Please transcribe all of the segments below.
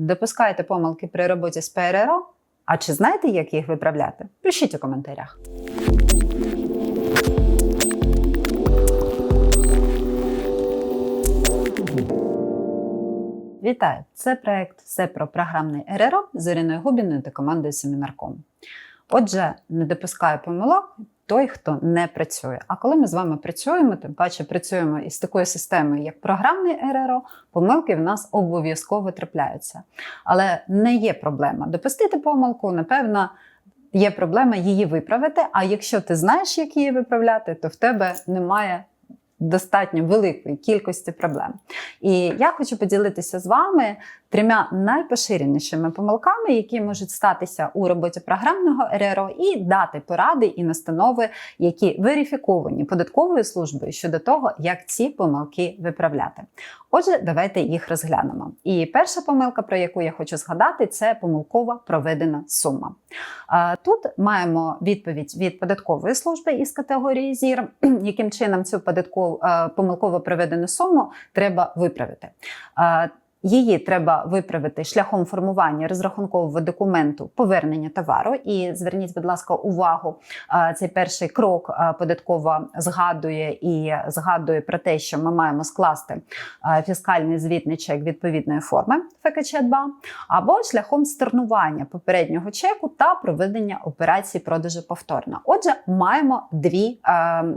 Допускаєте помилки при роботі з ПРРО? А чи знаєте, як їх виправляти? Пишіть у коментарях. Вітаю! Це проект Все про програмний РРО з Іриною Губіною та командою Семінарком. Отже, не допускає помилок той, хто не працює. А коли ми з вами працюємо, тим паче працюємо із такою системою, як програмний РРО, помилки в нас обов'язково трапляються. Але не є проблема допустити помилку, напевно. Є проблема її виправити. А якщо ти знаєш, як її виправляти, то в тебе немає достатньо великої кількості проблем. І я хочу поділитися з вами трьома найпоширенішими помилками, які можуть статися у роботі програмного РРО, і дати поради і настанови, які верифіковані податковою службою щодо того, як ці помилки виправляти. Отже, давайте їх розглянемо. І перша помилка, про яку я хочу згадати, це помилкова проведена сума. Тут маємо відповідь від податкової служби із категорії ЗІР, яким чином цю податкову помилково проведену суму треба виправити. Її треба виправити шляхом формування розрахункового документу повернення товару. І зверніть, будь ласка, увагу. Цей перший крок податкова згадує і згадує про те, що ми маємо скласти фіскальний звітний чек відповідної форми ФКЧ 2 або шляхом сторнування попереднього чеку та проведення операції продажу повторно. Отже, маємо дві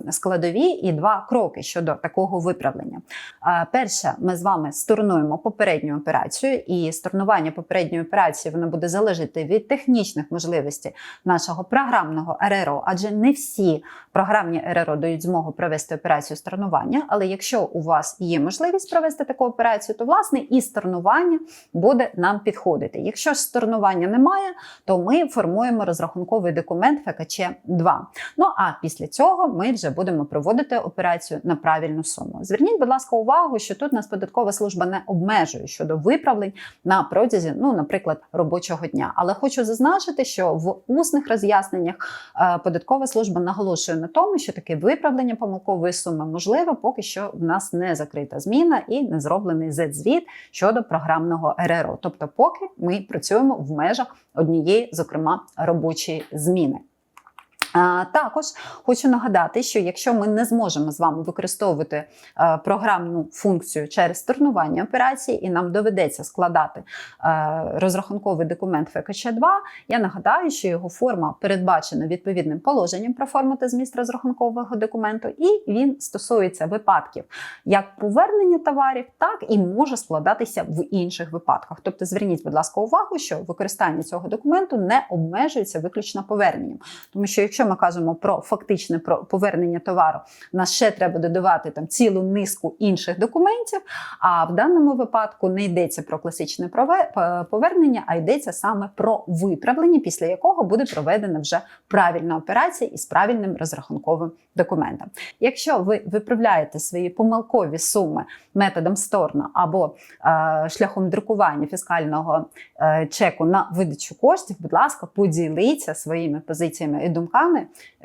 складові і два кроки щодо такого виправлення. Перше, ми з вами сторнуємо попередню операцію, і сторнування попередньої операції воно буде залежати від технічних можливостей нашого програмного РРО, адже не всі програмні РРО дають змогу провести операцію сторнування. Але якщо у вас є можливість провести таку операцію, то власне і сторнування буде нам підходити. Якщо ж сторнування немає, то ми формуємо розрахунковий документ ФКЧ 2. Ну а після цього ми вже будемо проводити операцію на правильну суму. Зверніть, будь ласка, увагу, що тут нас податкова служба не обмежує щодо виправлень на протязі, ну, наприклад, робочого дня. Але хочу зазначити, що в усних роз'ясненнях е, податкова служба наголошує на тому, що таке виправлення помилкової суми можливе, поки що в нас не закрита зміна і не зроблений Z-звіт щодо програмного РРО. Тобто, поки ми працюємо в межах однієї, зокрема, робочої зміни. Також хочу нагадати, що якщо ми не зможемо з вами використовувати е, програмну функцію через сторнування операції, і нам доведеться складати е, розрахунковий документ ФКЧ 2 я нагадаю, що його форма передбачена відповідним положенням про форму та зміст розрахункового документу, і він стосується випадків як повернення товарів, так і може складатися в інших випадках. Тобто, зверніть, будь ласка, увагу, що використання цього документу не обмежується виключно поверненням, тому що якщо ми кажемо про фактичне про повернення товару, нас ще треба додавати там цілу низку інших документів. А в даному випадку не йдеться про класичне повернення, а йдеться саме про виправлення, після якого буде проведена вже правильна операція із правильним розрахунковим документом. Якщо ви виправляєте свої помилкові суми методом сторна або е, шляхом друкування фіскального е, чеку на видачу коштів, будь ласка, поділіться своїми позиціями і думками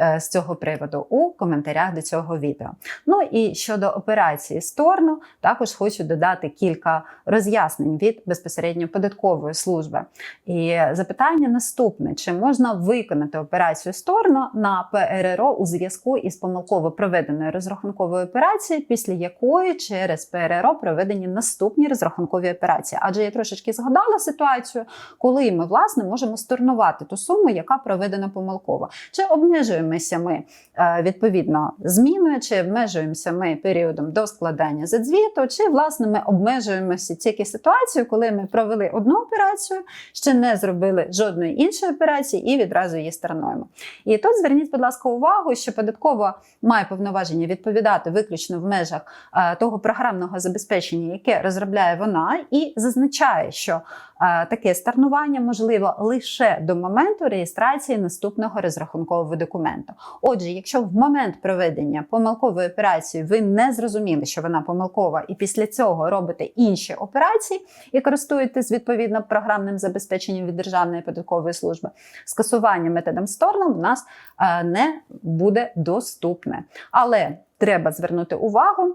е, з цього приводу у коментарях до цього відео. Ну і щодо операції сторну, також хочу додати кілька роз'яснень від безпосередньо податкової служби. І запитання наступне: чи можна виконати операцію сторну на ПРРО у зв'язку із помилково проведеною розрахунковою операцією, після якої через ПРРО проведені наступні розрахункові операції? Адже я трошечки згадала ситуацію, коли ми власне можемо сторнувати ту суму, яка проведена помилково. Чи обмежуємося ми е, відповідно зміною, чи обмежуємося ми періодом до складання задзвіту, чи власне ми обмежуємося тільки ситуацією, коли ми провели одну операцію, ще не зробили жодної іншої операції і відразу її сторонуємо. І тут зверніть, будь ласка, увагу, що податково має повноваження відповідати виключно в межах е, того програмного забезпечення, яке розробляє вона, і зазначає, що таке старнування можливо лише до моменту реєстрації наступного розрахункового документу. Отже, якщо в момент проведення помилкової операції ви не зрозуміли, що вона помилкова, і після цього робите інші операції і користуєтесь відповідно програмним забезпеченням від Державної податкової служби, скасування методом сторон в нас е, не буде доступне. Але треба звернути увагу.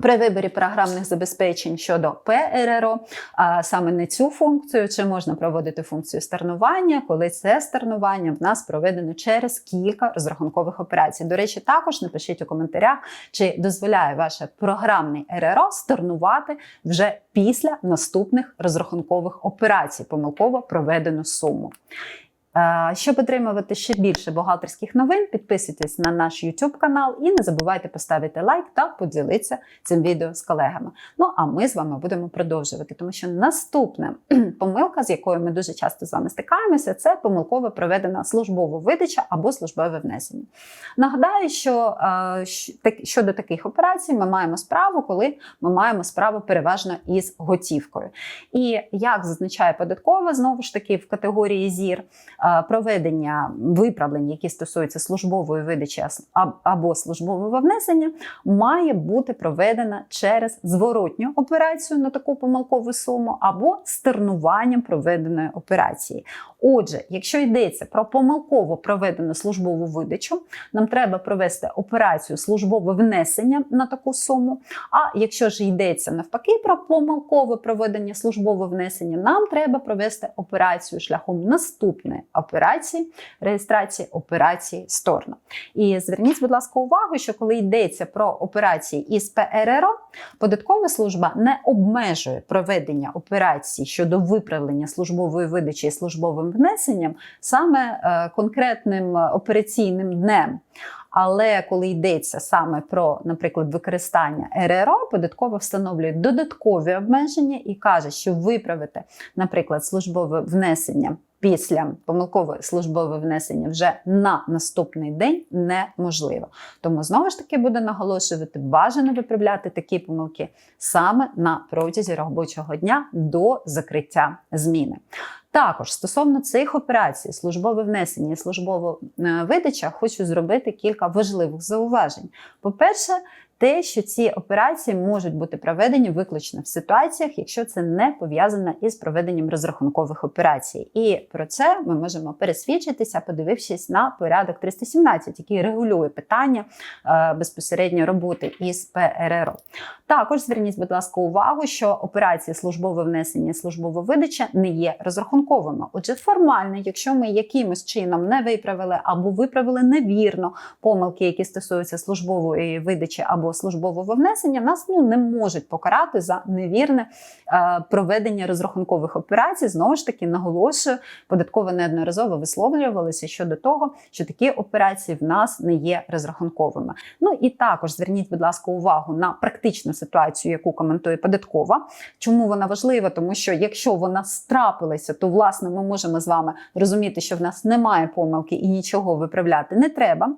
При виборі програмних забезпечень щодо ПРРО, а саме не цю функцію, чи можна проводити функцію стернування, коли це стернування в нас проведено через кілька розрахункових операцій. До речі, також напишіть у коментарях, чи дозволяє ваше програмний РРО стернувати вже після наступних розрахункових операцій, помилково проведену суму. Е, Щоб отримувати ще більше бухгалтерських новин, підписуйтесь на наш YouTube канал і не забувайте поставити лайк та поділитися цим відео з колегами. Ну а ми з вами будемо продовжувати, тому що наступна помилка, з якою ми дуже часто з вами стикаємося, це помилково проведена службова видача або службове внесення. Нагадаю, що е, щодо таких операцій ми маємо справу, коли ми маємо справу переважно із готівкою. І як зазначає податкова, знову ж таки в категорії ЗІР е, проведення виправлень, які стосуються службової видачі або службового внесення, має бути проведена через зворотню операцію на таку помилкову суму або стернуванням проведеної операції. Отже, якщо йдеться про помилково проведену службову видачу, нам треба провести операцію службове внесення на таку суму. А якщо ж йдеться навпаки про помилкове проведення службового внесення, нам треба провести операцію шляхом наступної операції реєстрації операції сторона. І зверніть, будь ласка, увагу, що коли йдеться про операції із ПРРО, податкова служба не обмежує проведення операцій щодо виправлення службової видачі і службовим внесенням саме е, конкретним е, операційним днем. Але коли йдеться саме про, наприклад, використання РРО, податкова встановлює додаткові обмеження і каже, що виправити, наприклад, службове внесення. Після помилкове службове внесення вже на наступний день неможливо. Тому знову ж таки буду наголошувати, бажано виправляти такі помилки саме на протязі робочого дня до закриття зміни. Також стосовно цих операцій, службове внесення і службова е, видача, хочу зробити кілька важливих зауважень. По-перше, те, що ці операції можуть бути проведені виключно в ситуаціях, якщо це не пов'язано із проведенням розрахункових операцій. І про це ми можемо пересвідчитися, подивившись на порядок 317, який регулює питання е, безпосередньо роботи із ПРРО. Також зверніть, будь ласка, увагу, що операції службове внесення службова видача не є розрахунковими. Отже, формально, якщо ми якимось чином не виправили або виправили невірно помилки, які стосуються службової видачі або службового внесення, нас ну не можуть покарати за невірне е, проведення розрахункових операцій. Знову ж таки, наголошую, податково неодноразово висловлювалися щодо того, що такі операції в нас не є розрахунковими. Ну і також зверніть, будь ласка, увагу на практичну ситуацію, яку коментує податкова. Чому вона важлива? Тому що якщо вона страпилася, то власне ми можемо з вами розуміти, що в нас немає помилки і нічого виправляти не треба.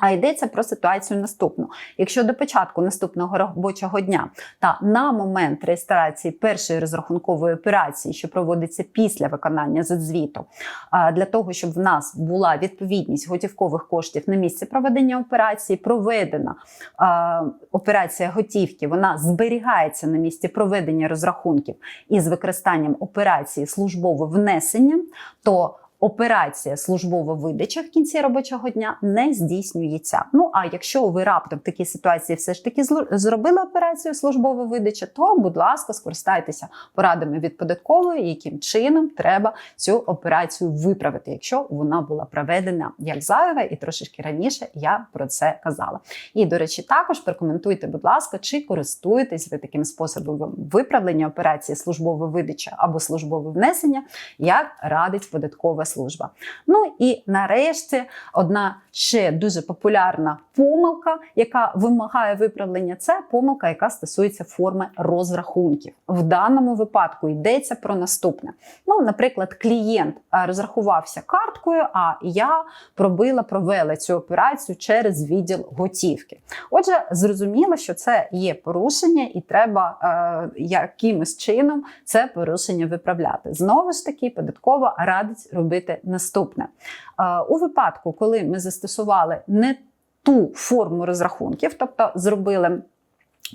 А йдеться про ситуацію наступну. Якщо до початку наступного робочого дня та на момент реєстрації першої розрахункової операції, що проводиться після виконання задзвіту, для того, щоб в нас була відповідність готівкових коштів на місці проведення операції, проведена операція готівки, вона зберігається на місці проведення розрахунків із використанням операції службове внесення, то Операція службова видача в кінці робочого дня не здійснюється. Ну а якщо ви раптом в такій ситуації все ж таки зробили операцію службова видача, то будь ласка, скористайтеся порадами від податкової, яким чином треба цю операцію виправити, якщо вона була проведена як зайва, і трошечки раніше я про це казала. І до речі, також прокоментуйте, будь ласка, чи користуєтесь ви таким способом виправлення операції службова видача або службове внесення, як радить податкова служба. Ну і нарешті одна ще дуже популярна помилка, яка вимагає виправлення, це помилка, яка стосується форми розрахунків. В даному випадку йдеться про наступне. Ну, наприклад, клієнт е, розрахувався карткою, а я пробила, провела цю операцію через відділ готівки. Отже, зрозуміло, що це є порушення, і треба е, якимось чином це порушення виправляти. Знову ж таки, податково радить робити наступне. Е, у випадку, коли ми застосували не ту форму розрахунків, тобто зробили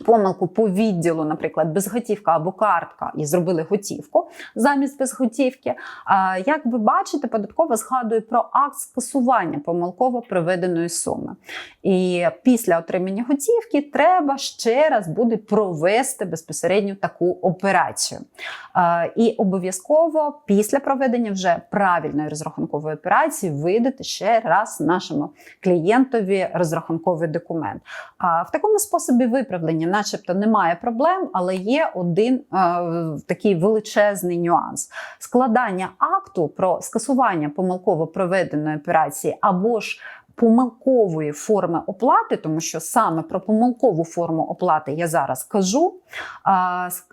Помилку по відділу, наприклад, безготівка або картка, і зробили готівку замість безготівки. Як ви бачите, податкова згадує про акт скасування помилково приведеної суми. І після отримання готівки треба ще раз буде провести безпосередньо таку операцію. І обов'язково після проведення вже правильної розрахункової операції видати ще раз нашому клієнтові розрахунковий документ. В такому способі виправлення, начебто, немає проблем, але є один е, такий величезний нюанс: складання акту про скасування помилково проведеної операції або ж помилкової форми оплати, тому що саме про помилкову форму оплати я зараз кажу.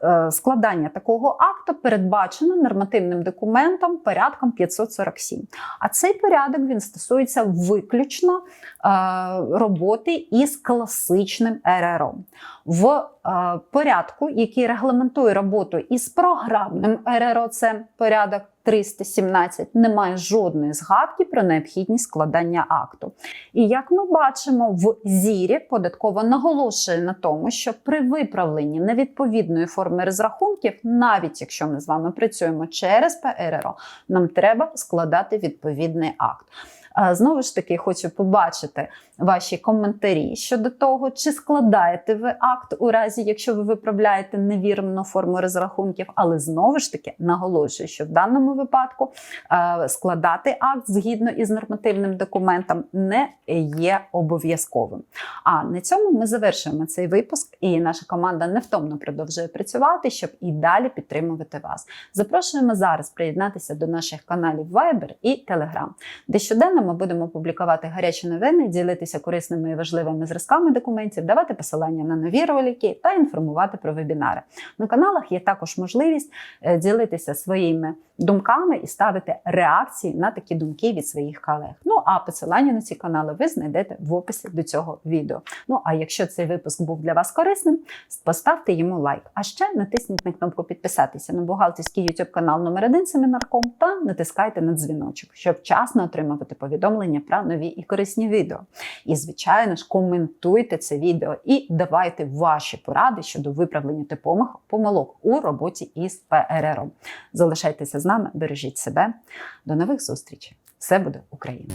Е, Складання такого акту передбачено нормативним документом порядком 547. А цей порядок він стосується виключно е, роботи із класичним РРО. В е, порядку, який регламентує роботу із програмним РРО, це порядок 317, немає жодної згадки про необхідність складання акту. І як ми бачимо, в зірі податково наголошує на тому, що при виправленні невідповідної форми розрахунків, навіть якщо ми з вами працюємо через ПРРО, нам треба складати відповідний акт. Знову ж таки, хочу побачити ваші коментарі щодо того, чи складаєте ви акт у разі, якщо ви виправляєте невірну форму розрахунків, але знову ж таки наголошую, що в даному випадку складати акт згідно із нормативним документом не є обов'язковим. А на цьому ми завершуємо цей випуск, і наша команда невтомно продовжує працювати, щоб і далі підтримувати вас. Запрошуємо зараз приєднатися до наших каналів Viber і Telegram, де щоденно ми будемо публікувати гарячі новини, ділитися корисними і важливими зразками документів, давати посилання на нові ролики та інформувати про вебінари. На каналах є також можливість е, ділитися своїми думками і ставити реакції на такі думки від своїх колег. Ну а посилання на ці канали ви знайдете в описі до цього відео. Ну а якщо цей випуск був для вас корисним, поставте йому лайк. А ще натисніть на кнопку підписатися на бухгалтерський YouTube канал номер 1 Семінарком та натискайте на дзвіночок, щоб вчасно отримувати повідомлення про нові і корисні відео. І, звичайно ж, коментуйте це відео і давайте ваші поради щодо виправлення типових помилок у роботі із ПРРом. Залишайтеся нами, бережіть себе. До нових зустрічей! Все буде Україна!